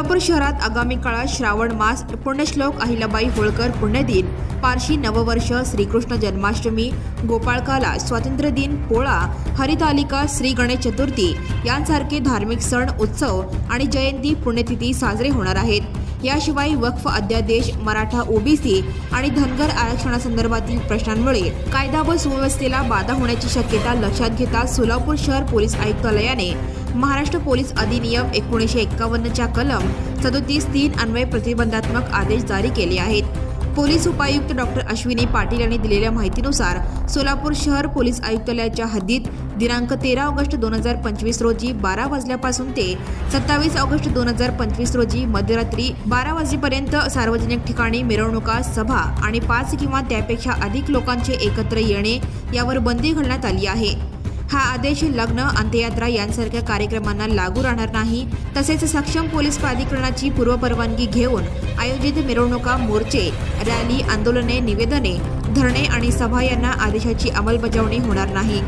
शहरात आगामी काळात श्रावण मास पुण्यश्लोक अहिल्याबाई होळकर पुण्यदिन. पारशी नववर्ष श्रीकृष्ण जन्माष्टमी. गोपाळकाला स्वातंत्र्य दिन पोळा. हरितालिका श्री गणेश चतुर्थी. यांसारखे धार्मिक सण उत्सव आणि जयंती पुण्यतिथी साजरे होणार आहेत. याशिवाय वक्फ अध्यादेश मराठा ओबीसी आणि धनगर आरक्षणासंदर्भातील प्रश्नांमुळे कायदा व सुव्यवस्थेला बाधा होण्याची शक्यता लक्षात घेता सोलापूर शहर पोलीस आयुक्तालयाने महाराष्ट्र पोलीस अधिनियम एकोणीसशे एक्कावन्नच्या कलम सदोतीस तीन अन्वय प्रतिबंधात्मक आदेश जारी केले आहेत. पोलीस उपायुक्त डॉक्टर अश्विनी पाटील यांनी दिलेल्या माहितीनुसार सोलापूर शहर पोलीस आयुक्तालयाच्या हद्दीत दिनांक तेरा ऑगस्ट दोन हजार पंचवीस रोजी बारा वाजल्यापासून ते सत्तावीस ऑगस्ट दोन हजार पंचवीस रोजी मध्यरात्री बारा वाजेपर्यंत सार्वजनिक ठिकाणी मिरवणुका सभा आणि पाच किंवा त्यापेक्षा अधिक लोकांचे एकत्र येणे यावर बंदी घालण्यात आली आहे. हा आदेश लग्न अंत्ययात्रा यांसारख्या कार्यक्रमांना लागू राहणार नाही. तसेच सक्षम पोलीस प्राधिकरणाची पूर्वपरवानगी घेऊन आयोजित मिरवणुका मोर्चे रॅली आंदोलने निवेदने धरणे आणि सभा यांना आदेशाची अंमलबजावणी होणार नाही.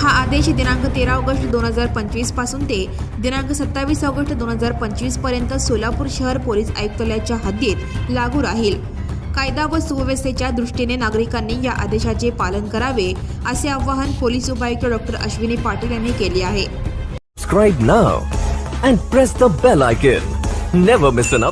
हा आदेश दिनांक तेरा ऑगस्ट दोन हजार पंचवीसपासून ते दिनांक सत्तावीस ऑगस्ट दोन हजार पंचवीसपर्यंत सोलापूर शहर पोलीस आयुक्तालयाच्या हद्दीत लागू राहील. कायदा व सुव्यवस्थेच्या दृष्टीने नागरिकांनी या आदेशाचे पालन करावे असे आवाहन पोलीस उपायुक्त डॉक्टर अश्विनी पाटील यांनी केले आहे Subscribe now and press the bell icon. Never miss.